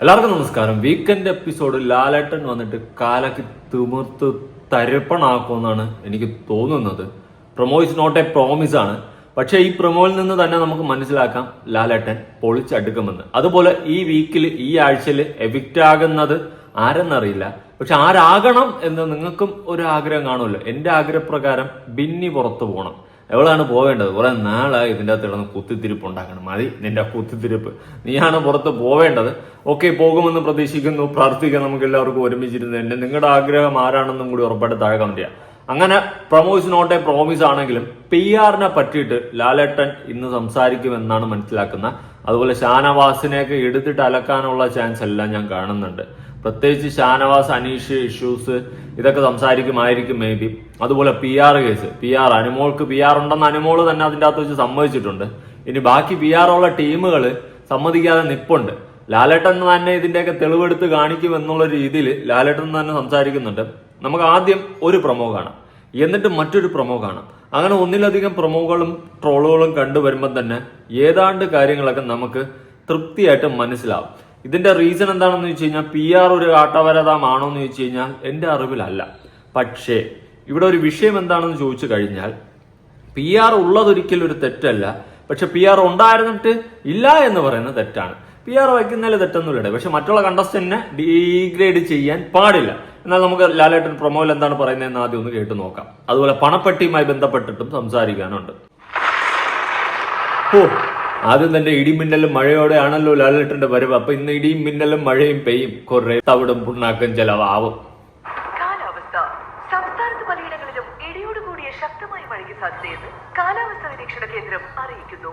എല്ലാവർക്കും നമസ്കാരം. Weekend episode ലാലേട്ടൻ വന്നിട്ട് കാലക്ക് തിമിർത്ത് തരപ്പണാക്കുമെന്നാണ് എനിക്ക് തോന്നുന്നത്. Promo is not a promise ആണ്. പക്ഷേ ഈ പ്രൊമോയിൽ നിന്ന് തന്നെ നമുക്ക് മനസ്സിലാക്കാം ലാലേട്ടൻ പൊളിച്ചടുക്കുമെന്ന്. അതുപോലെ ഈ വീക്കിൽ ഈ ആഴ്ചയിൽ എവിക്റ്റ് ആകുന്നത് ആരെന്നറിയില്ല. പക്ഷെ ആരാകണം എന്ന് നിങ്ങൾക്കും ഒരു ആഗ്രഹം കാണുമല്ലോ. എന്റെ ആഗ്രഹപ്രകാരം ബിന്നി പുറത്തു പോകണം എവളാണ് പോവേണ്ടത്? കുറെ നാളായി ഇതിന്റെ അകത്ത് കിടന്ന് കുത്തിത്തിരിപ്പ് ഉണ്ടാക്കണം. മതി നിന്റെ കുത്തിത്തിരിപ്പ്. നീയാണ് പുറത്ത് പോവേണ്ടത്. ഓക്കെ പോകുമെന്ന് പ്രതീക്ഷിക്കുന്നു. പ്രാർത്ഥിക്കാം നമുക്ക് എല്ലാവർക്കും ഒരുമിച്ചിരുന്ന്. എന്നെ നിങ്ങളുടെ ആഗ്രഹം ആരാണെന്നും കൂടി ഉറപ്പായിട്ട് താഴെ കമന്റ് അങ്ങനെ പ്രൊമോസ് നോട്ട് എ പ്രോമിസ് ആണെങ്കിലും പി ആറിനെ പറ്റിയിട്ട് ലാലേട്ടൻ ഇന്ന് സംസാരിക്കുമെന്നാണ് മനസ്സിലാക്കുന്നത് അതുപോലെ ഷാനവാസിനെയൊക്കെ എടുത്തിട്ട് അലക്കാനുള്ള ചാൻസ് എല്ലാം ഞാൻ കാണുന്നുണ്ട്. പ്രത്യേകിച്ച് ഷാനവാസ് അനീഷ് ഇഷ്യൂസ് ഇതൊക്കെ സംസാരിക്കുമായിരിക്കും മേ ബി അതുപോലെ P R case P R അനുമോൾക്ക് P R ഉണ്ടെന്ന് അനുമോൾ തന്നെ അതിന്റെ അകത്ത് വെച്ച് സമ്മതിച്ചിട്ടുണ്ട്. ഇനി ബാക്കി പി ആർ ഉള്ള ടീമുകൾ സമ്മതിക്കാതെ നിപ്പുണ്ട്. ലാലേട്ടൻ തന്നെ ഇതിന്റെയൊക്കെ തെളിവെടുത്ത് കാണിക്കും എന്നുള്ള രീതിയിൽ ലാലേട്ടൻ തന്നെ സംസാരിക്കുന്നുണ്ട്. നമുക്ക് ആദ്യം ഒരു പ്രൊമോ കാണാം. എന്നിട്ട് മറ്റൊരു പ്രൊമോ കാണാം. അങ്ങനെ ഒന്നിലധികം പ്രൊമോകളും ട്രോളുകളും കണ്ടുവരുമ്പോൾ തന്നെ ഏതാണ്ട് കാര്യങ്ങളൊക്കെ നമുക്ക് തൃപ്തിയായിട്ട് മനസ്സിലാവും. ഇതിന്റെ റീസൺ എന്താണെന്ന് വെച്ച് കഴിഞ്ഞാൽ പി ആർ ഒരു കാട്ടവരതാമാണോ എന്ന് ചോദിച്ചു കഴിഞ്ഞാൽ എന്റെ അറിവിലല്ല. പക്ഷേ ഇവിടെ ഒരു വിഷയം എന്താണെന്ന് ചോദിച്ചു കഴിഞ്ഞാൽ പി ആർ ഉള്ളതൊരിക്കലും ഒരു തെറ്റല്ല. പക്ഷെ പി ആർ ഉണ്ടായിരുന്നിട്ട് ഇല്ല എന്ന് പറയുന്ന തെറ്റാണ്. പി ആർ വയ്ക്കുന്നതിൽ തെറ്റൊന്നുമില്ല പക്ഷെ മറ്റുള്ള കണ്ടസ്റ്റന്റിനെ ഡീഗ്രേഡ് ചെയ്യാൻ പാടില്ല. എന്നാൽ നമുക്ക് ലാലേട്ടൻ പ്രൊമോയിൽ എന്താണ് പറയുന്നതെന്ന് ആദ്യം ഒന്ന് കേട്ട് നോക്കാം. അതുപോലെ പണപ്പെട്ടിയുമായി ബന്ധപ്പെട്ടിട്ടും സംസാരിക്കാനുണ്ട്. ഓ ആദ്യം തന്നെ ഇടിമിന്നലും മഴയോടെ ആണല്ലോ ലാലേട്ടന്റെ വരവ്. അപ്പൊ ഇന്ന് ഇടിയും മിന്നലും മഴയും പെയ്യും. കുറെ തവിടും പുണ്ണാക്കും ചെലവാവും. കാലാവസ്ഥ. സംസ്ഥാനത്ത് പലയിടങ്ങളിലും ഇടിയോടുകൂടിയ ശക്തമായ മഴയ്ക്ക് സാധ്യതയെന്ന് കാലാവസ്ഥാ നിരീക്ഷണ കേന്ദ്രം അറിയിക്കുന്നു.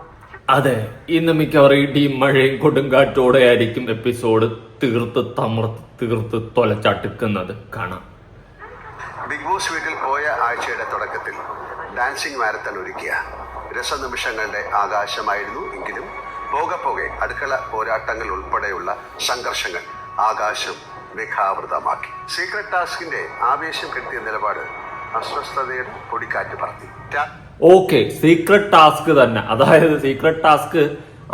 അതെ ഇന്ന് മിക്കവാറും ഇടിയും മഴയും കൊടുങ്കാറ്റോടെ ആയിരിക്കും എപ്പിസോഡ് തീർത്ത് തമർത്ത് തീർത്ത് തൊലച്ചടുക്കുന്നത്. കാണാം. ബിഗ് ബോസ് വീട്ടിൽ പോയ ആഴ്ചയുടെ തുടക്കത്തിൽ ഡാൻസിംഗ് മാരത്തൺ ഒരുക്കിയ രസനിമിഷങ്ങളുടെ ആകാശമായിരുന്നു എങ്കിലും പോകെ പോകെ അടുക്കള പോരാട്ടങ്ങൾ ഉൾപ്പെടെയുള്ള സംഘർഷങ്ങൾ ആകാശം മേഘാവൃതമാക്കി. സീക്രട്ട് ടാസ്കിന്റെ ആവേശം കെട്ടിയ നിലപാട് അസ്വസ്ഥതയുടെ പൊടിക്കാറ്റ് പറത്തി. ഓക്കെ സീക്രട്ട് ടാസ്ക് തന്നെ. അതായത് സീക്രട്ട് ടാസ്ക്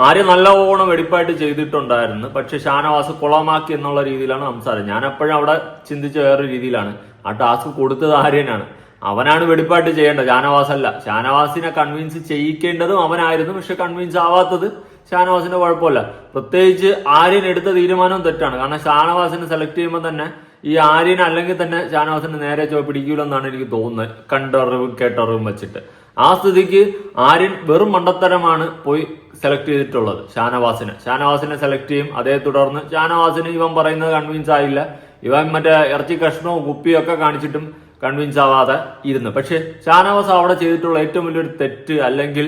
ആര് നല്ല ഓണം വെടിപ്പായിട്ട് ചെയ്തിട്ടുണ്ടായിരുന്നു. പക്ഷെ ഷാനവാസ് കുളമാക്കി എന്നുള്ള രീതിയിലാണ് സംസാരം. ഞാൻ എപ്പോഴും അവിടെ ചിന്തിച്ച വേറൊരു രീതിയിലാണ്. ആ ടാസ്ക് കൊടുത്തത് ആര്യനാണ്. അവനാണ് വെളിപ്പാട്ട് ചെയ്യേണ്ടത്. അല്ല ഷാനവാസിനെ കൺവിൻസ് ചെയ്യിക്കേണ്ടതും അവനായിരുന്നു. പക്ഷെ കൺവിൻസ് ആവാത്തത് ഷാനവാസിന്റെ കുഴപ്പമില്ല. പ്രത്യേകിച്ച് ആര്യൻ എടുത്ത തീരുമാനവും തെറ്റാണ്. കാരണം ഷാനവാസിനെ സെലക്ട് ചെയ്യുമ്പോൾ തന്നെ ഈ ആര്യൻ അല്ലെങ്കിൽ തന്നെ ഷാനവാസിന് നേരെ ചോ പിടിക്കൂലെന്നാണ് എനിക്ക് തോന്നുന്നത്. കണ്ടറിവും കേട്ടറിവും വെച്ചിട്ട്. ആ സ്ഥിതിക്ക് ആര്യൻ വെറും മണ്ടത്തരമാണ് പോയി സെലക്ട് ചെയ്തിട്ടുള്ളത് ഷാനവാസിനെ. ഷാനവാസിനെ സെലക്ട് ചെയ്യും. അതേ തുടർന്ന് ഷാനവാസിന് ഇവൻ പറയുന്നത് കൺവിൻസ് ആയില്ല. ഇവൻ മറ്റേ ഇറച്ചി കഷ്ണവും കുപ്പിയും ഒക്കെ കാണിച്ചിട്ടും കൺവിൻസ് ആവാതെ ഇരുന്നു. പക്ഷെ ഷാനവാസ് അവിടെ ചെയ്തിട്ടുള്ള ഏറ്റവും വലിയൊരു തെറ്റ് അല്ലെങ്കിൽ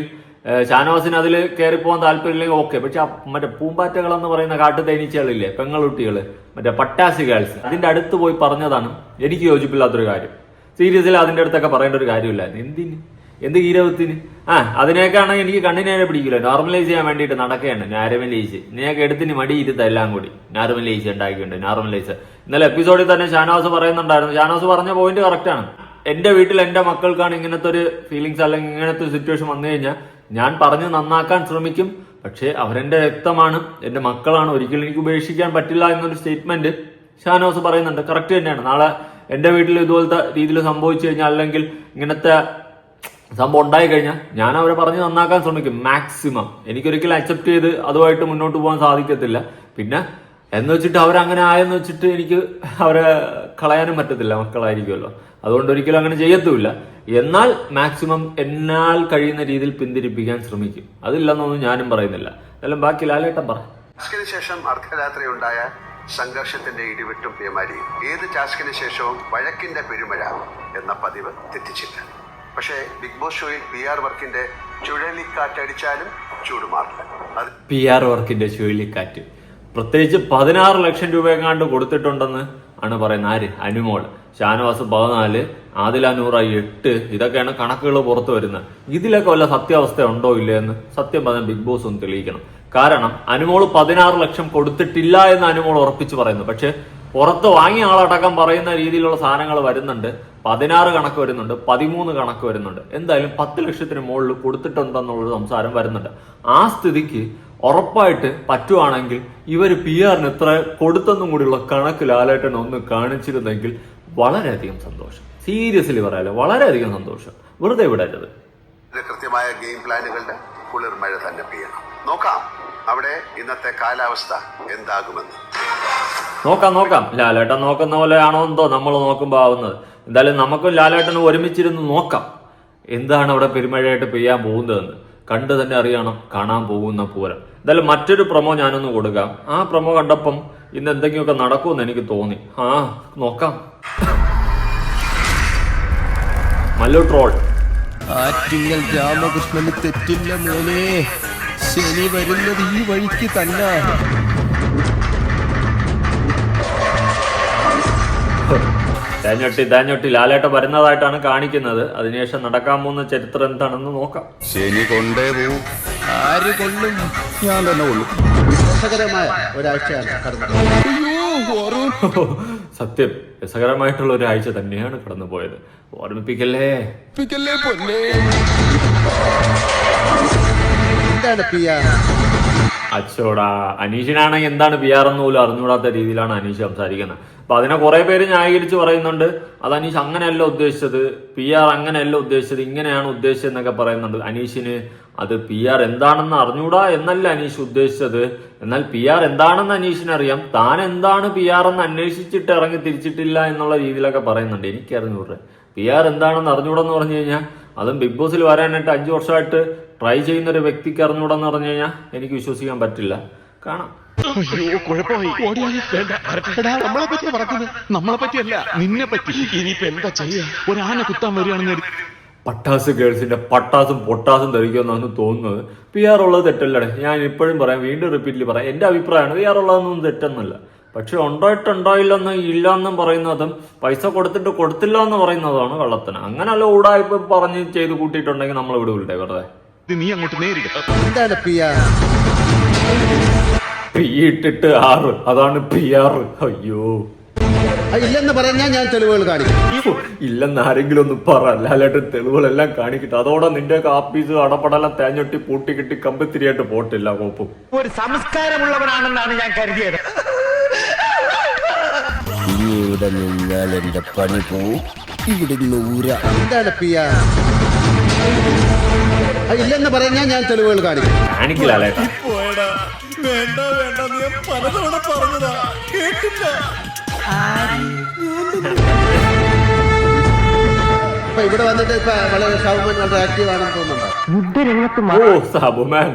ഷാനവാസിന് അതിൽ കയറിപ്പോകാൻ പോകാൻ താല്പര്യമില്ലെങ്കിൽ ഓക്കെ. പക്ഷെ മറ്റേ പൂമ്പാറ്റകൾ എന്ന് പറയുന്ന കാട്ടു തേനീച്ചകളില്ലേ പെങ്ങളുട്ടികൾ മറ്റേ പട്ടാസി ഗേൾസ് അതിന്റെ അടുത്ത് പോയി പറഞ്ഞതാണ് എനിക്ക് യോജിപ്പില്ലാത്തൊരു കാര്യം. സീരിയസിൽ അതിന്റെ അടുത്തൊക്കെ പറയേണ്ട ഒരു കാര്യമില്ലായിരുന്നു. എന്തിന്? എന്ത് ഗീരവത്തിന് ആ അതിനേക്കാണെങ്കിൽ എനിക്ക് കണ്ണിനേരെ പിടിക്കില്ല നോർമലൈസ് ചെയ്യാൻ വേണ്ടിയിട്ട് നടക്കുകയാണ് നാരമലൈസ് നിനക്ക് എടുത്തിന് മടി ഇരുത്ത എല്ലാം കൂടി. നാർമലൈസ് ഉണ്ടാക്കിയിട്ടുണ്ട് നോർമലൈസ് ഇന്നലെ എപ്പിസോഡിൽ തന്നെ ഷാനവാസ് പറയുന്നുണ്ടായിരുന്നു. ഷാനവാസ് പറഞ്ഞ പോയിന്റ് കറക്റ്റ് ആണ്. എന്റെ വീട്ടിൽ എന്റെ മക്കൾക്കാണ് ഇങ്ങനത്തെ ഒരു ഫീലിങ്സ് അല്ലെങ്കിൽ ഇങ്ങനത്തെ സിറ്റുവേഷൻ വന്നു കഴിഞ്ഞാൽ ഞാൻ പറഞ്ഞ് നന്നാക്കാൻ ശ്രമിക്കും. പക്ഷേ അവരെന്റെ രക്തമാണ് എന്റെ മക്കളാണ്. ഒരിക്കലും എനിക്ക് ഉപേക്ഷിക്കാൻ പറ്റില്ല എന്നൊരു സ്റ്റേറ്റ്മെന്റ് ഷാനോസ് പറയുന്നുണ്ട്. കറക്റ്റ് തന്നെയാണ്. നാളെ എന്റെ വീട്ടിൽ ഇതുപോലത്തെ രീതിയിൽ സംഭവിച്ചു കഴിഞ്ഞാൽ അല്ലെങ്കിൽ ഇങ്ങനത്തെ സംഭവം ഉണ്ടായി കഴിഞ്ഞാൽ ഞാൻ അവരെ പറഞ്ഞ് നന്നാക്കാൻ ശ്രമിക്കും മാക്സിമം എനിക്കൊരിക്കലും അക്സെപ്റ്റ് ചെയ്ത് അതുമായിട്ട് മുന്നോട്ട് പോകാൻ സാധിക്കത്തില്ല. പിന്നെ എന്ന് വെച്ചിട്ട് അവരങ്ങനെ ആയെന്ന് വെച്ചിട്ട് എനിക്ക് അവരെ കളയാനും പറ്റത്തില്ല മക്കളായിരിക്കുമല്ലോ. അതുകൊണ്ട് ഒരിക്കലും അങ്ങനെ ചെയ്യത്തുമില്ല. എന്നാൽ മാക്സിമം എന്നാൽ കഴിയുന്ന രീതിയിൽ പിന്തിരിപ്പിക്കാൻ ശ്രമിക്കും. അതില്ലെന്നൊന്നും ഞാനും പറയുന്നില്ല. എല്ലാം ബാക്കി ലാലേട്ടൻ പറ. ശേഷം അർദ്ധരാത്രി ഉണ്ടായ സംഘർഷത്തിന്റെ ഇടിവെട്ടും പേമാരിയും. ഏത് ടാസ്കിന് ശേഷവും വഴക്കിന്റെ പെരുമഴ എന്ന പതിവ് തെറ്റിച്ചില്ല. പക്ഷേ ബിഗ് ബോസ് ഷോയിൽ പി ആർ വർക്കിന്റെ ചുഴലിക്കാറ്റടിച്ചാലും ചൂട് മാറില്ല. അത് പി ആർ വർക്കിന്റെ ചുഴലിക്കാറ്റ്. പ്രത്യേകിച്ച് പതിനാറ് ലക്ഷം രൂപ എങ്ങാണ്ട് കൊടുത്തിട്ടുണ്ടെന്ന് ആണ് പറയുന്നത്. ആര്? അനുമോൾ. ഷാനവാസ് പതിനാല് ആദില നൂറ എട്ട്. ഇതൊക്കെയാണ് കണക്കുകൾ പുറത്തു വരുന്നത്. ഇതിലൊക്കെ വല്ല സത്യാവസ്ഥ ഉണ്ടോ ഇല്ലേ എന്ന് സത്യം പറഞ്ഞാൽ ബിഗ് ബോസ് ഒന്ന് തെളിയിക്കണം. കാരണം അനുമോൾ പതിനാറ് ലക്ഷം കൊടുത്തിട്ടില്ല എന്ന് അനുമോൾ ഉറപ്പിച്ച് പറയുന്നു. പക്ഷെ പുറത്ത് വാങ്ങിയ ആളടക്കം പറയുന്ന രീതിയിലുള്ള സാധനങ്ങൾ വരുന്നുണ്ട്. പതിനാറ് കണക്ക് വരുന്നുണ്ട്. പതിമൂന്ന് കണക്ക് വരുന്നുണ്ട്. എന്തായാലും പത്ത് ലക്ഷത്തിന് മുകളിൽ കൊടുത്തിട്ടുണ്ടെന്നുള്ള സംസാരം വരുന്നുണ്ട്. ആ സ്ഥിതിക്ക് ഉറപ്പായിട്ട് പറ്റുവാണെങ്കിൽ ഇവർ പി ആറിന് ഇത്ര കൊടുത്തെന്നും കൂടിയുള്ള കണക്ക് ലാലേട്ടൻ ഒന്ന് കാണിച്ചിരുന്നെങ്കിൽ വളരെയധികം സന്തോഷം. സീരിയസ്ലി പറയാലോ വളരെയധികം സന്തോഷം. വെറുതെ വിടരുത്. കൃത്യമായ ഗെയിം പ്ലാനുകളുടെ കുളിർമഴ തന്നെ പെയ്യണം. നോക്കാം. അവിടെ ഇന്നത്തെ കാലാവസ്ഥ എന്താകുമെന്ന്? നോക്കാം നോക്കാം. ലാലേട്ടൻ നോക്കുന്ന പോലെ ആണോ എന്തോ നമ്മൾ നോക്കുമ്പോൾ ആവുന്നത്. എന്തായാലും നമുക്കും ലാലേട്ടനും ഒരുമിച്ചിരുന്ന് നോക്കാം. എന്താണ് അവിടെ പെരുമഴയായിട്ട് പെയ്യാൻ പോകുന്നതെന്ന്. കണ്ടു തന്നെ അറിയണം കാണാൻ പോകുന്ന പൂരം. എന്തായാലും മറ്റൊരു പ്രൊമോ ഞാനൊന്ന് കൊടുക്കാം. ആ പ്രൊമോ കണ്ടപ്പം ഇന്ന് എന്തെങ്കിലുമൊക്കെ നടക്കുമെന്ന് എനിക്ക് തോന്നി. ആ നോക്കാം. മല്ലു ട്രോൾ. ആറ്റിങ്ങൽ രാമകൃഷ്ണന് തെറ്റില്ല മോനെ. ശനി വരുന്നത് ഈ വഴിക്ക് തന്നെ. തേഞ്ഞൊട്ടി തേഞ്ഞൊട്ടി ലാലേട്ട വരുന്നതായിട്ടാണ് കാണിക്കുന്നത്. അതിനുശേഷം നടക്കാൻ പോകുന്ന ചരിത്രം എന്താണെന്ന് നോക്കാം. ശനി കൊണ്ടേ പോവും. ആര് കൊള്ളും ഞാൻ തന്നെ കൊള്ളും രസകരമായ ഒരാഴ്ചയാണ് കടന്നത് സത്യം രസകരമായിട്ടുള്ള ഒരാഴ്ച ആഴ്ച തന്നെയാണ് കടന്നു പോയത്. ഓർമ്മിപ്പിക്കല്ലേ? പിക്കല്ലേ പൊന്നേ? എന്താണ് പി ആർ അച്ചോടാ അനീഷിനാണെങ്കിൽ എന്താണ് പി ആർ എന്ന് പോലും അറിഞ്ഞുകൂടാത്ത രീതിയിലാണ് അനീഷ് സംസാരിക്കുന്നത്. അപ്പൊ അതിനെ കുറെ പേര് ന്യായീകരിച്ച് പറയുന്നുണ്ട്. അത് അനീഷ് അങ്ങനെയല്ല ഉദ്ദേശിച്ചത്. പി ആർ അങ്ങനെയല്ല ഉദ്ദേശിച്ചത്. ഇങ്ങനെയാണ് ഉദ്ദേശിച്ചത് എന്നൊക്കെ പറയുന്നുണ്ട്. അനീഷിന് അത് പി ആർ എന്താണെന്ന് അറിഞ്ഞൂടാ എന്നല്ല അനീഷ് ഉദ്ദേശിച്ചത്. എന്നാൽ പി ആർ എന്താണെന്ന് അനീഷിന് അറിയാം. താൻ എന്താണ് പി ആർ എന്ന് അന്വേഷിച്ചിട്ട് ഇറങ്ങി തിരിച്ചിട്ടില്ല എന്നുള്ള രീതിയിലൊക്കെ പറയുന്നുണ്ട്. എനിക്ക് അറിഞ്ഞൂടെ പി ആർ എന്താണെന്ന് അറിഞ്ഞൂടെന്ന് പറഞ്ഞു കഴിഞ്ഞാൽ അതും ബിഗ് ബോസിൽ വരാനായിട്ട് അഞ്ചു വർഷമായിട്ട് ട്രൈ ചെയ്യുന്ന ഒരു വ്യക്തിക്ക് അറിഞ്ഞൂടാന്ന് പറഞ്ഞു കഴിഞ്ഞാൽ എനിക്ക് വിശ്വസിക്കാൻ പറ്റില്ല. കാണാം. നമ്മളെ പറഞ്ഞത് നമ്മളെ പറ്റിയല്ല നിന്നെ പറ്റി. ഇനിയിപ്പോ എന്താ ചെയ്യാ? ഒരു ആന കുത്താൻ വരികയാണെന്ന്. പട്ടാസ് ഗേൾസിന്റെ പട്ടാസും പൊട്ടാസും ധരിക്കുമെന്നാണ് തോന്നുന്നത്. പി ആർ ഉള്ളത് തെറ്റല്ലേ? ഞാൻ ഇപ്പോഴും പറയാം വീണ്ടും റിപ്പീറ്റിൽ പറയാം. എന്റെ അഭിപ്രായമാണ് പി ആർ ഉള്ളതൊന്നും തെറ്റെന്നല്ല പക്ഷെ ഉണ്ടായിട്ടുണ്ടായില്ലെന്ന് ഇല്ലെന്നും പറയുന്നതും പൈസ കൊടുത്തിട്ട് കൊടുത്തില്ല എന്ന് പറയുന്നതാണ് കള്ളത്തിന്. അങ്ങനെയല്ല ഊടായ്പ പറഞ്ഞ് ചെയ്ത് കൂട്ടിയിട്ടുണ്ടെങ്കിൽ നമ്മൾ ഇവിടെ വിടേ വെറുതെ? ഇത് നീ അങ്ങോട്ട് നേരിടുക എന്താണ് പി ആർ? പി ഇട്ടിട്ട് ആറ് അതാണ് പി അയ്യോ. ഇല്ലെന്ന് പറഞ്ഞാൽ ഞാൻ തെളിവുകൾ കാണിക്കും. ഇല്ലെന്ന് ആരെങ്കിലും ഒന്ന് പറ. ലാലായിട്ട് തെളിവുകളെല്ലാം കാണിക്കട്ടെ. അതോടെ നിന്റെ കാപ്പീസ് അടപടല തേഞ്ഞൊട്ടി പൂട്ടി കിട്ടി കമ്പത്തിരിയായിട്ട് പോട്ടില്ല കോപ്പും ഒരു സംസ്കാരമുള്ളവനാണെന്നാണ് ഞാൻ കരുതിയത്. ഇനി ഇവിടെ നിന്നാൽ എന്റെ പണി പോവും. ഇവിടെ ഊര. എന്താണ് പി ആർ? ഇല്ലെന്ന് പറഞ്ഞാൽ ഞാൻ തെളിവുകൾ കാണിക്കും. കാണിക്കില്ല ഇപ്പൊ ഇവിടെ വന്നിട്ട് ഇപ്പൊ വളരെ സൗമൻ വളരെ ആക്റ്റീവ് ആണെന്ന് തോന്നുന്നുണ്ടോ? ഓ സാബുമാൻ.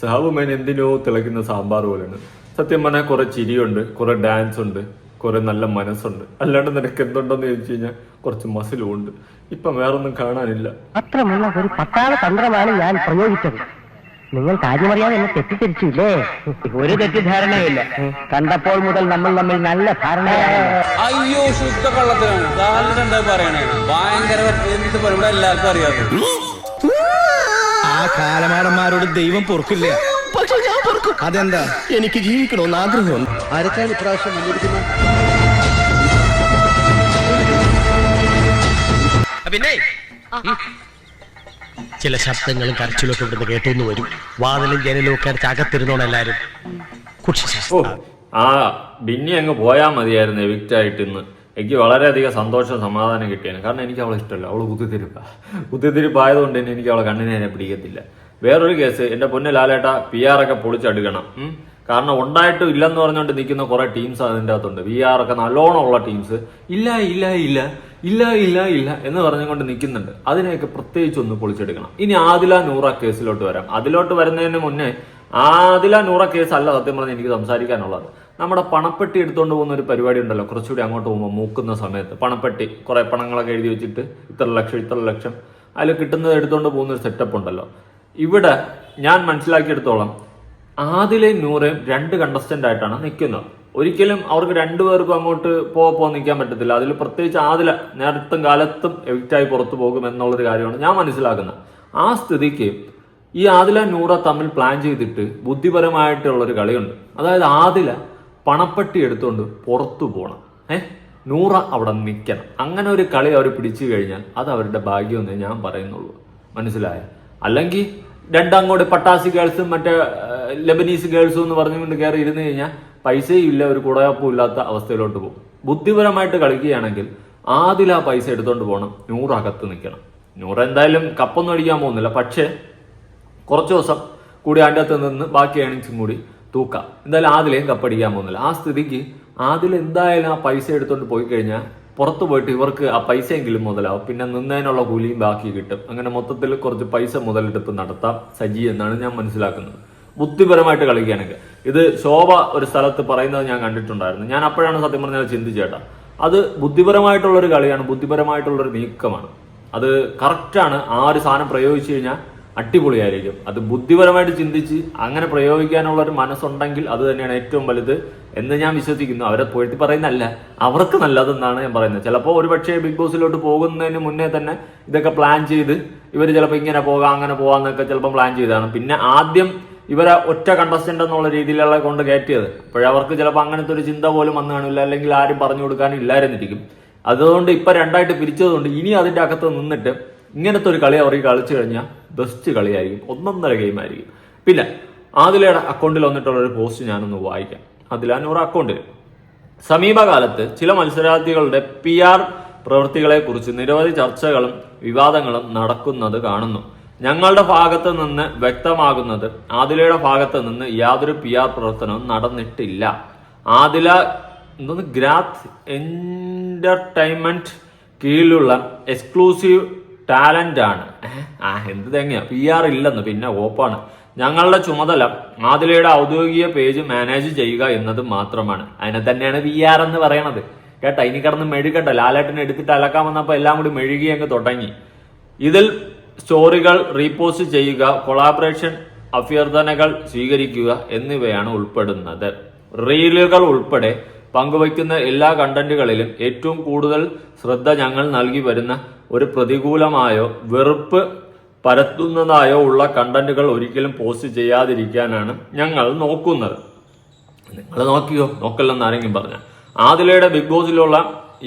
സാബുമാൻ എന്തിനോ തിളയ്ക്കുന്ന സാമ്പാർ പോലെയാണ്. സത്യം പറഞ്ഞാൽ കുറെ ചിരിയുണ്ട് കുറെ ഡാൻസ് ഉണ്ട് കുറെ നല്ല മനസ്സുണ്ട്. അല്ലാണ്ട് നിനക്ക് എന്തുണ്ടെന്ന് ചോദിച്ചു കഴിഞ്ഞാൽ കുറച്ച് മസിലും ഉണ്ട്. ഇപ്പൊ വേറൊന്നും കാണാനില്ല. അത്രമുള്ള ഒരു പട്ടാള തന്ത്രമാണ് ഞാൻ പ്രയോഗിച്ചത്. നിങ്ങൾ കാര്യമറിയാതെ എന്നെ തെറ്റിദ്ധരിച്ചില്ലേ? ഒരു തെറ്റിദ്ധാരണയില്ല കണ്ടപ്പോൾ മുതൽ നമ്മൾ നമ്മൾ നല്ല ധാരണയാണ് അയ്യോ ശുദ്ധ കള്ളത്തിലാണ് കാലിന് എന്താ പറയണേ? ഭയങ്കര എന്ത് പറയും. ഇവിടെ എല്ലാവർക്കും അറിയാതെ ആ കാലമാടന്മാരോട് ദൈവം പൊറുക്കില്ല. പക്ഷെ ഞാൻ പൊറുക്കും. അതെന്താ? എനിക്ക് ജീവിക്കണമെന്ന് ആഗ്രഹമുണ്ട്. ആരൊക്കെയാണ് ഇപ്രാവശ്യം വന്നിരിക്കുന്നത്? പിന്നെ? ചില ശബ്ദങ്ങളും കരച്ചിലൊക്കെ ഇവിടുന്ന് കേട്ടുന്ന് വരും. വാതിലും ജനലും ഒക്കെ അടച്ച് അകത്തിരുന്നോണം എല്ലാരും. കുക്ഷി ആ ബിന്നി അങ്ങ് പോയാൽ മതിയായിരുന്നു എവിക്റ്റ് ആയിട്ട് ഇന്ന്. എനിക്ക് വളരെയധികം സന്തോഷം സമാധാനം കിട്ടിയാണ് കാരണം എനിക്ക് അവളെ ഇഷ്ടമല്ല. അവൾ കുത്തിത്തിരിപ്പ കുത്തിത്തിരിപ്പായതുകൊണ്ട് തന്നെ എനിക്ക് അവളെ കണ്ണിനെ എന്നെ പിടിക്കത്തില്ല. വേറൊരു കേസ് എന്റെ പൊന്നെ ലാലേട്ട പി ആർ ഒക്കെ പൊളിച്ചെടുക്കണം. കാരണം ഉണ്ടായിട്ടും ഇല്ലെന്ന് പറഞ്ഞുകൊണ്ട് നിൽക്കുന്ന കുറെ ടീംസ് അതിന്റെ അകത്തുണ്ട്. വി ആർ ഒക്കെ നല്ലോണം ഉള്ള ടീംസ് ഇല്ല ഇല്ല ഇല്ല. ഇല്ല ഇല്ല ഇല്ല എന്ന് പറഞ്ഞുകൊണ്ട് നിൽക്കുന്നുണ്ട്. അതിനെയൊക്കെ പ്രത്യേകിച്ച് ഒന്ന് പൊളിച്ചെടുക്കണം. ഇനി ആദില നൂറ കേസിലോട്ട് വരാം. അതിലോട്ട് വരുന്നതിന് മുന്നേ ആദില നൂറ കേസ് അല്ല സത്യം പറഞ്ഞ് എനിക്ക് സംസാരിക്കാനുള്ളത്. നമ്മുടെ പണപ്പെട്ടി എടുത്തുകൊണ്ട് പോകുന്ന ഒരു പരിപാടി ഉണ്ടല്ലോ. കുറച്ചുകൂടി അങ്ങോട്ട് പോകുമ്പോൾ മൂക്കുന്ന സമയത്ത് പണപ്പെട്ടി കുറെ പണങ്ങളൊക്കെ എഴുതി വെച്ചിട്ട് ഇത്ര ലക്ഷം ഇത്ര ലക്ഷം. അതിൽ കിട്ടുന്നത് എടുത്തുകൊണ്ട് പോകുന്ന ഒരു സെറ്റപ്പ് ഉണ്ടല്ലോ. ഇവിടെ ഞാൻ മനസ്സിലാക്കിയെടുത്തോളം ആദിലയും നൂറയും രണ്ട് കണ്ടസ്റ്റന്റ് ആയിട്ടാണ് നിൽക്കുന്നത്. ഒരിക്കലും അവർക്ക് രണ്ടുപേർക്കും അങ്ങോട്ട് പോ പോ നിൽക്കാൻ പറ്റത്തില്ല. അതിൽ പ്രത്യേകിച്ച് ആദില നേരത്തും കാലത്തും എവിക്റ്റായി പുറത്തു പോകും എന്നുള്ളൊരു കാര്യമാണ് ഞാൻ മനസ്സിലാക്കുന്നത്. ആ സ്ഥിതിക്ക് ഈ ആദില നൂറ തമ്മിൽ പ്ലാൻ ചെയ്തിട്ട് ബുദ്ധിപരമായിട്ടുള്ള ഒരു കളിയുണ്ട്. അതായത് ആദില പണപ്പെട്ടി എടുത്തുകൊണ്ട് പുറത്തു പോകണം ഏഹ് നൂറ അവിടെ നിൽക്കണം അങ്ങനെ ഒരു കളി അവർ പിടിച്ചു കഴിഞ്ഞാൽ അത് അവരുടെ ഭാഗ്യമെന്നേ ഞാൻ പറയുന്നുള്ളൂ. മനസ്സിലായ? അല്ലെങ്കിൽ രണ്ടങ്ങോട്ട് പട്ടാസി ഗേൾസും മറ്റേ ലബനീസ് ഗേൾസും എന്ന് പറഞ്ഞുകൊണ്ട് കയറി ഇരുന്ന് കഴിഞ്ഞാൽ പൈസയും ഇല്ല ഒരു കുടയപ്പും ഇല്ലാത്ത അവസ്ഥയിലോട്ട് പോകും. ബുദ്ധിപരമായിട്ട് കളിക്കുകയാണെങ്കിൽ ആദ്യം ആ പൈസ എടുത്തോണ്ട് പോകണം നൂറകത്ത് നിൽക്കണം. നൂറ് എന്തായാലും കപ്പൊന്നും അടിക്കാൻ പോകുന്നില്ല പക്ഷേ കുറച്ച് ദിവസം കൂടി അതിന്റെ അകത്ത് നിന്ന് ബാക്കി ഏണിങ്സും കൂടി തൂക്കാം. എന്തായാലും ആദിലേയും കപ്പടിക്കാൻ പോകുന്നില്ല. ആ സ്ഥിതിക്ക് ആദിൽ എന്തായാലും ആ പൈസ എടുത്തോണ്ട് പോയി കഴിഞ്ഞാൽ പുറത്ത് പോയിട്ട് ഇവർക്ക് ആ പൈസയെങ്കിലും മുതലാവും. പിന്നെ നിന്നതിനുള്ള കൂലിയും ബാക്കി കിട്ടും. അങ്ങനെ മൊത്തത്തിൽ കുറച്ച് പൈസ മുതലെടുപ്പ് നടത്താം. സജി എന്നാണ് ഞാൻ മനസ്സിലാക്കുന്നത്. ബുദ്ധിപരമായിട്ട് കളിക്കുകയാണെങ്കിൽ ഇത് ശോഭ ഒരു സ്ഥലത്ത് പറയുന്നത് ഞാൻ കണ്ടിട്ടുണ്ടായിരുന്നു. ഞാൻ അപ്പോഴാണ് സത്യം പറഞ്ഞാൽ ചിന്തിച്ചേട്ടാ. അത് ബുദ്ധിപരമായിട്ടുള്ളൊരു കളിയാണ് ബുദ്ധിപരമായിട്ടുള്ളൊരു നീക്കമാണ്. അത് കറക്റ്റാണ് ആ ഒരു സാധനം പ്രയോഗിച്ചു കഴിഞ്ഞാൽ അടിപൊളിയായിരിക്കും. അത് ബുദ്ധിപരമായിട്ട് ചിന്തിച്ച് അങ്ങനെ പ്രയോഗിക്കാനുള്ള ഒരു മനസ്സുണ്ടെങ്കിൽ അത് തന്നെയാണ് ഏറ്റവും വലുത് എന്ന് ഞാൻ വിശ്വസിക്കുന്നു. അവരെ പോയിട്ട് പറയുന്നല്ല അവർക്ക് നല്ലതെന്നാണ് ഞാൻ പറയുന്നത്. ചിലപ്പോൾ ഒരു പക്ഷേ ബിഗ് ബോസിലോട്ട് പോകുന്നതിന് മുന്നേ തന്നെ ഇതൊക്കെ പ്ലാൻ ചെയ്ത് ഇവർ ചിലപ്പോൾ ഇങ്ങനെ പോകാം അങ്ങനെ പോകാം എന്നൊക്കെ ചിലപ്പോൾ പ്ലാൻ ചെയ്തതാണ്. പിന്നെ ആദ്യം ഇവരെ ഒറ്റ കണ്ടസ്റ്റന്റ് എന്നുള്ള രീതിയിലുള്ള കൊണ്ട് കയറ്റിയത്. അപ്പോഴവർക്ക് ചിലപ്പോൾ അങ്ങനത്തെ ഒരു ചിന്ത പോലും വന്നു കാണില്ല. അല്ലെങ്കിൽ ആരും പറഞ്ഞു കൊടുക്കാനും ഇല്ലായിരുന്നിരിക്കും. അതുകൊണ്ട് ഇപ്പൊ രണ്ടായിട്ട് പിരിച്ചതുകൊണ്ട് ഇനി അതിന്റെ അകത്ത് നിന്നിട്ട് ഇങ്ങനത്തെ ഒരു കളി അവർ കളിച്ചു കഴിഞ്ഞാൽ ബെസ്റ്റ് കളിയായിരിക്കും. ഒന്നൊന്നര ഗെയിം ആയിരിക്കും. പിന്നെ ആദിലയുടെ അക്കൗണ്ടിൽ വന്നിട്ടുള്ള ഒരു പോസ്റ്റ് ഞാനൊന്ന് വായിക്കാം. അതിലാനൂറ് അക്കൗണ്ടിൽ സമീപകാലത്ത് ചില മത്സരാർത്ഥികളുടെ പി ആർ പ്രവൃത്തികളെ കുറിച്ച് നിരവധി ചർച്ചകളും വിവാദങ്ങളും നടക്കുന്നത് കാണുന്നു. ഞങ്ങളുടെ ഭാഗത്ത് നിന്ന് വ്യക്തമാകുന്നത് ആദിലയുടെ ഭാഗത്ത് നിന്ന് യാതൊരു പി ആർ പ്രവർത്തനവും നടന്നിട്ടില്ല. ആദില എന്തോന്ന് ഗ്രാത്ത് എന്റർടൈൻമെന്റ് കീഴിലുള്ള എക്സ്ക്ലൂസീവ് ടാലന്റ് ആണ്? ആ എന്ത് തേങ്ങ പി ആർ ഇല്ലെന്ന് പിന്നെ ഓപ്പാണ്. ഞങ്ങളുടെ ചുമതല ആദിലയുടെ ഔദ്യോഗിക പേജ് മാനേജ് ചെയ്യുക എന്നത് മാത്രമാണ്. അതിനെ തന്നെയാണ് പി ആർ എന്ന് പറയണത്. കേട്ടാ ഇനി കിടന്ന് മെഴുകണ്ട. ലാലേട്ടനെ എടുത്തിട്ട് അലക്കാൻ വന്നപ്പോൾ എല്ലാം കൂടി മെഴുകി അങ്ങ് തുടങ്ങി. ഇതിൽ സ്റ്റോറികൾ റീപോസ്റ്റ് ചെയ്യുക കൊളാബറേഷൻ അഭ്യർത്ഥനകൾ സ്വീകരിക്കുക എന്നിവയാണ് ഉൾപ്പെടുന്നത്. റീലുകൾ ഉൾപ്പെടെ പങ്കുവയ്ക്കുന്ന എല്ലാ കണ്ടന്റുകളിലും ഏറ്റവും കൂടുതൽ ശ്രദ്ധ ഞങ്ങൾ നൽകി വരുന്ന ഒരു പ്രതികൂലമായോ വെറുപ്പ് പരത്തുന്നതായോ ഉള്ള കണ്ടന്റുകൾ ഒരിക്കലും പോസ്റ്റ് ചെയ്യാതിരിക്കാനാണ് ഞങ്ങൾ നോക്കുന്നത്. നിങ്ങൾ നോക്കിയോ? നോക്കല്ലെന്ന് ആരെങ്കിലും പറഞ്ഞ? ആദിലയുടെ ബിഗ് ബോസിലുള്ള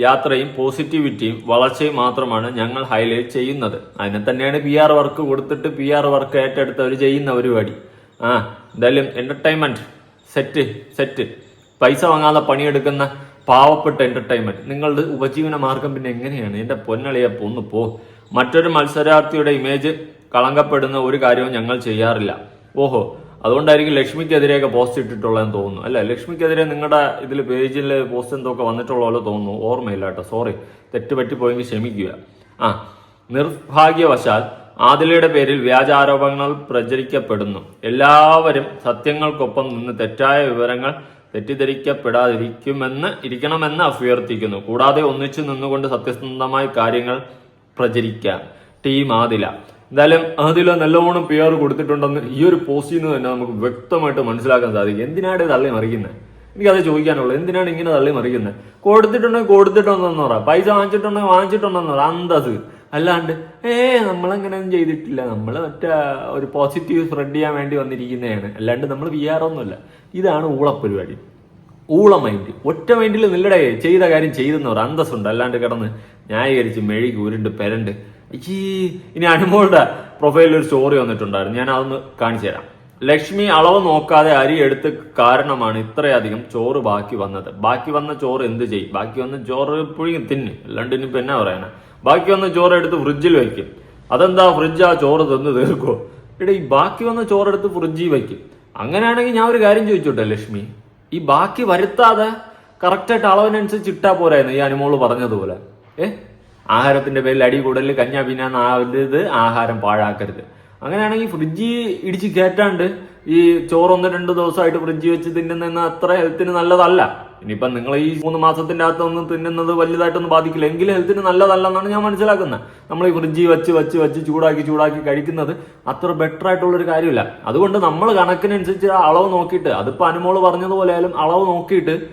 യാത്രയും പോസിറ്റിവിറ്റിയും വളർച്ചയും മാത്രമാണ് ഞങ്ങൾ ഹൈലൈറ്റ് ചെയ്യുന്നത്. അതിനെ തന്നെയാണ് പി ആർ വർക്ക് കൊടുത്തിട്ട് പി ആർ വർക്ക് ഏറ്റെടുത്തവർ ചെയ്യുന്ന പരിപാടി. ആ എന്തായാലും എന്റർടൈൻമെന്റ് സെറ്റ് സെറ്റ് പൈസ വാങ്ങാതെ പണിയെടുക്കുന്ന പാവപ്പെട്ട എന്റർടൈൻമെന്റ് നിങ്ങളുടെ ഉപജീവന മാർഗം പിന്നെ എങ്ങനെയാണ്? എന്റെ പൊന്നളിയെ പോന്നു പോ. മറ്റൊരു മത്സരാർത്ഥിയുടെ ഇമേജ് കളങ്കപ്പെടുന്ന ഒരു കാര്യവും ഞങ്ങൾ ചെയ്യാറില്ല. ഓഹോ അതുകൊണ്ടായിരിക്കും ലക്ഷ്മിക്കെതിരെയൊക്കെ പോസ്റ്റ് ഇട്ടിട്ടുള്ളതെന്ന് തോന്നുന്നു. അല്ല ലക്ഷ്മിക്കെതിരെ നിങ്ങളുടെ ഇതിൽ പേജിൽ പോസ്റ്റ് എന്തൊക്കെ വന്നിട്ടുള്ള പോലെ തോന്നുന്നു. ഓർമ്മയില്ല കേട്ടോ സോറി തെറ്റ് പറ്റിപ്പോയെങ്കിൽ ക്ഷമിക്കുക. ആ നിർഭാഗ്യവശാൽ ആദിലയുടെ പേരിൽ വ്യാജ ആരോപണങ്ങൾ പ്രചരിക്കപ്പെടുന്നു. എല്ലാവരും സത്യങ്ങൾക്കൊപ്പം നിന്ന് തെറ്റായ വിവരങ്ങൾ തെറ്റിദ്ധരിക്കപ്പെടാതിരിക്കുമെന്ന് ഇരിക്കണമെന്ന് അഭ്യർത്ഥിക്കുന്നു. കൂടാതെ ഒന്നിച്ചു നിന്നുകൊണ്ട് സത്യസന്ധമായ കാര്യങ്ങൾ പ്രചരിക്കാം. ടീം ആദില. എന്തായാലും അതിൽ നല്ലോണം പി ആർ കൊടുത്തിട്ടുണ്ടെന്ന് ഈ ഒരു പോസ്റ്റിൽ നിന്ന് തന്നെ നമുക്ക് വ്യക്തമായിട്ട് മനസ്സിലാക്കാൻ സാധിക്കും. എന്തിനാണ് തള്ളി മറിക്കുന്നത് എനിക്കത് ചോദിക്കാനുള്ളൂ. എന്തിനാണ് ഇങ്ങനെ തള്ളി മറിക്കുന്നത് കൊടുത്തിട്ടുണ്ടെങ്കിൽ കൊടുത്തിട്ടുണ്ടെന്ന് പറ. പൈസ വാങ്ങിച്ചിട്ടുണ്ടെങ്കിൽ വാങ്ങിച്ചിട്ടുണ്ടെന്ന് പറ. അന്തസ് അല്ലാണ്ട് ഏ നമ്മളങ്ങനെയൊന്നും ചെയ്തിട്ടില്ല. നമ്മൾ മറ്റേ ഒരു പോസിറ്റീവ് സ്പ്രെഡ് ചെയ്യാൻ വേണ്ടി വന്നിരിക്കുന്നതാണ്. അല്ലാണ്ട് നമ്മൾ വി ആർ ഒന്നുമല്ല. ഇതാണ് ഊളപ്പരിപാടി ഊള മൈൻഡ് ഒറ്റ മൈൻഡിൽ നില്ലടേ. ചെയ്ത കാര്യം ചെയ്തെന്ന് പറ. അന്തസ്സുണ്ട്. അല്ലാണ്ട് കിടന്ന് ന്യായീകരിച്ച് മെഴുകി ഉരുണ്ട് പെരണ്ട് ഈ ഇനി അനുമോളുടെ പ്രൊഫൈലിൽ ഒരു സ്റ്റോറി വന്നിട്ടുണ്ടായിരുന്നു. ഞാൻ അതൊന്ന് കാണിച്ചു തരാം. ലക്ഷ്മി അളവ് നോക്കാതെ അരി എടുത്ത് കാരണമാണ് ഇത്രയധികം ചോറ് ബാക്കി വന്നത്. ബാക്കി വന്ന ചോറ് എന്ത് ചെയ്യും? ബാക്കി വന്ന ചോറ് പുഴുങ്ങി തിന്ന്. അല്ലാണ്ട് ഇനിയിപ്പോൾ എന്നാ പറയണേ ബാക്കി വന്ന ചോറ് എടുത്ത് ഫ്രിഡ്ജിൽ വയ്ക്കും അതെന്താ ഫ്രിഡ്ജ് ആ ചോറ് തിന്ന് തീർക്കോ ഇവിടെ ഈ ബാക്കി വന്ന ചോറ് എടുത്ത് ഫ്രിഡ്ജിൽ വയ്ക്കും അങ്ങനെയാണെങ്കിൽ ഞാൻ ഒരു കാര്യം ചോദിച്ചോട്ടെ ലക്ഷ്മി? ഈ ബാക്കി വരുത്താതെ കറക്റ്റായിട്ട് അളവിനനുസരിച്ച് ഇട്ടാ പോരായിരുന്നു ഈ അനുമോൾ പറഞ്ഞതുപോലെ. ഏ? ആഹാരത്തിന്റെ പേരിൽ അടി കൂടൽ കഞ്ഞാ പിന്നാന്നാവരുത് ആഹാരം പാഴാക്കരുത്. അങ്ങനെയാണെങ്കിൽ ഫ്രിഡ്ജി ഇടിച്ച് കയറ്റാണ്ട് ഈ ചോറ് ഒന്ന് രണ്ട് ദിവസമായിട്ട് ഫ്രിഡ്ജ് വെച്ച് തിന്നുന്ന അത്ര ഹെൽത്തിന് നല്ലതല്ല. ഇനിയിപ്പം നിങ്ങൾ ഈ മൂന്ന് മാസത്തിന്റെ അകത്ത് ഒന്നും തിന്നുന്നത് വലുതായിട്ടൊന്നും ബാധിക്കില്ല. എങ്കിലും ഹെൽത്തിന് നല്ലതല്ലെന്നാണ് ഞാൻ മനസ്സിലാക്കുന്നത്. നമ്മൾ ഈ ഫ്രിഡ്ജി വെച്ച് വെച്ച് വെച്ച് ചൂടാക്കി ചൂടാക്കി കഴിക്കുന്നത് അത്ര ബെറ്റർ ആയിട്ടുള്ള ഒരു കാര്യമില്ല. അതുകൊണ്ട് നമ്മൾ കണക്കിനനുസരിച്ച് അളവ് നോക്കിയിട്ട് അതിപ്പോ അനുമോൾ പറഞ്ഞതുപോലെ ആയാലും അളവ് നോക്കിയിട്ട്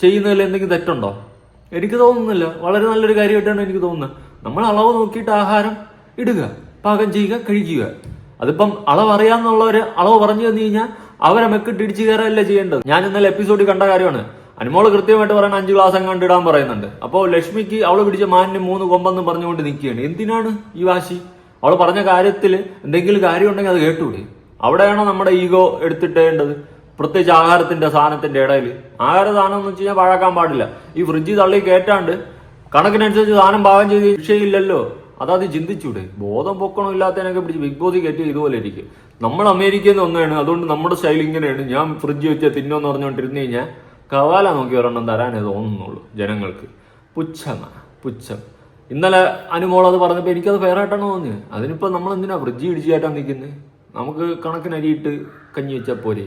ചെയ്യുന്നതിൽ എന്തെങ്കിലും തെറ്റുണ്ടോ? എനിക്ക് തോന്നുന്നില്ല. വളരെ നല്ലൊരു കാര്യമായിട്ടാണ് എനിക്ക് തോന്നുന്നത്. നമ്മൾ അളവ് നോക്കിയിട്ട് ആഹാരം ഇടുക പാകം ചെയ്യുക കഴിക്കുക. അതിപ്പം അളവ് അറിയാന്നുള്ളവര് അളവ് പറഞ്ഞു തന്നു കഴിഞ്ഞാൽ അവരെ മെക്കിട്ട് ഇടിച്ചു കയറല്ല ചെയ്യേണ്ടത്. ഞാൻ ഇന്നലെ എപ്പിസോഡിൽ കണ്ട കാര്യമാണ്. അനുമോൾ കൃത്യമായിട്ട് പറയണ അഞ്ച് ഗ്ലാസ് അങ്ങോട്ട് ഇടാൻ പറയുന്നുണ്ട്. അപ്പോൾ ലക്ഷ്മിക്ക് അവൾ പിടിച്ച മാനിന് മൂന്ന് കൊമ്പെന്ന് പറഞ്ഞുകൊണ്ട് നിൽക്കുകയാണ്. എന്തിനാണ് ഈ വാശി? അവൾ പറഞ്ഞ കാര്യത്തിൽ എന്തെങ്കിലും കാര്യം ഉണ്ടെങ്കിൽ അത് കേട്ടുകൂടി അവിടെയാണോ നമ്മുടെ ഈഗോ എടുത്തിട്ടേണ്ടത്? പ്രത്യേകിച്ച് ആഹാരത്തിന്റെ സാധനത്തിന്റെ ഇടയിൽ ആഹാര സാധനം എന്ന് വെച്ച് കഴിഞ്ഞാൽ പാഴാക്കാൻ പാടില്ല. ഈ ഫ്രിഡ്ജ് തള്ളി കയറ്റാണ്ട് കണക്കിനനുസരിച്ച് സാധനം പാകം ചെയ്ത് വിഷയമില്ലല്ലോ. അതാത് ചിന്തിച്ചൂടെ. ബോധം പൊക്കണോ ഇല്ലാത്തതിനൊക്കെ പിടിച്ച് ബിഗ് ബോസ് കയറ്റി ഇതുപോലെ ഇരിക്കും. നമ്മൾ അമേരിക്കയിൽ നിന്ന് ഒന്നാണ് അതുകൊണ്ട് നമ്മുടെ സ്റ്റൈൽ ഇങ്ങനെയാണ്. ഞാൻ ഫ്രിഡ്ജ് വെച്ച് തിന്നോന്ന് പറഞ്ഞുകൊണ്ടിരുന്നു കഴിഞ്ഞാൽ കവാല നോക്കി ഒരെണ്ണം തരാനേ തോന്നുന്നുള്ളൂ ജനങ്ങൾക്ക്. പുച്ഛമ പുച്ഛം. ഇന്നലെ അനുമോൾ അത് പറഞ്ഞപ്പോൾ എനിക്കത് ഫെയർ തോന്നിയത് അതിനിപ്പോൾ നമ്മൾ എന്തിനാ ഫ്രിഡ്ജ് ഇടിച്ചു കയറ്റാൻ നിൽക്കുന്നത് നമുക്ക് കണക്കിനരിയിട്ട് കഞ്ഞി വെച്ചാൽ പോരെ?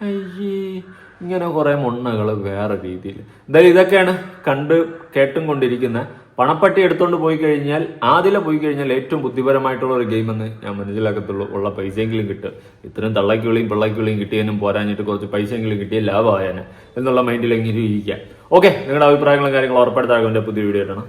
അയ്യേ ഇങ്ങനെ കുറെ മുണ്ണകൾ വേറെ രീതിയിൽ എന്തായാലും ഇതൊക്കെയാണ് കണ്ട് കേട്ടും കൊണ്ടിരിക്കുന്ന. പണപ്പട്ടി എടുത്തുകൊണ്ട് പോയി കഴിഞ്ഞാൽ ആദ്യം പോയി കഴിഞ്ഞാൽ ഏറ്റവും ബുദ്ധിപരമായിട്ടുള്ള ഒരു ഗെയിം എന്ന് ഞാൻ മനസ്സിലാക്കത്തുള്ളൂ. ഉള്ള പൈസയെങ്കിലും കിട്ടും ഇത്രയും തള്ളക്കുള്ളിയും പിള്ളക്കുള്ളിയും കിട്ടിയതിനും പോരാഞ്ഞിട്ട് കുറച്ച് പൈസയെങ്കിലും കിട്ടിയ ലാഭമായേനെ. എന്നുള്ള മൈൻഡിൽ എങ്ങനെ ഇരിക്കുക. ഓക്കെ നിങ്ങളുടെ അഭിപ്രായങ്ങളും കാര്യങ്ങളും ഉറപ്പെടുത്താൻ പുതിയ വീഡിയോ ആണ്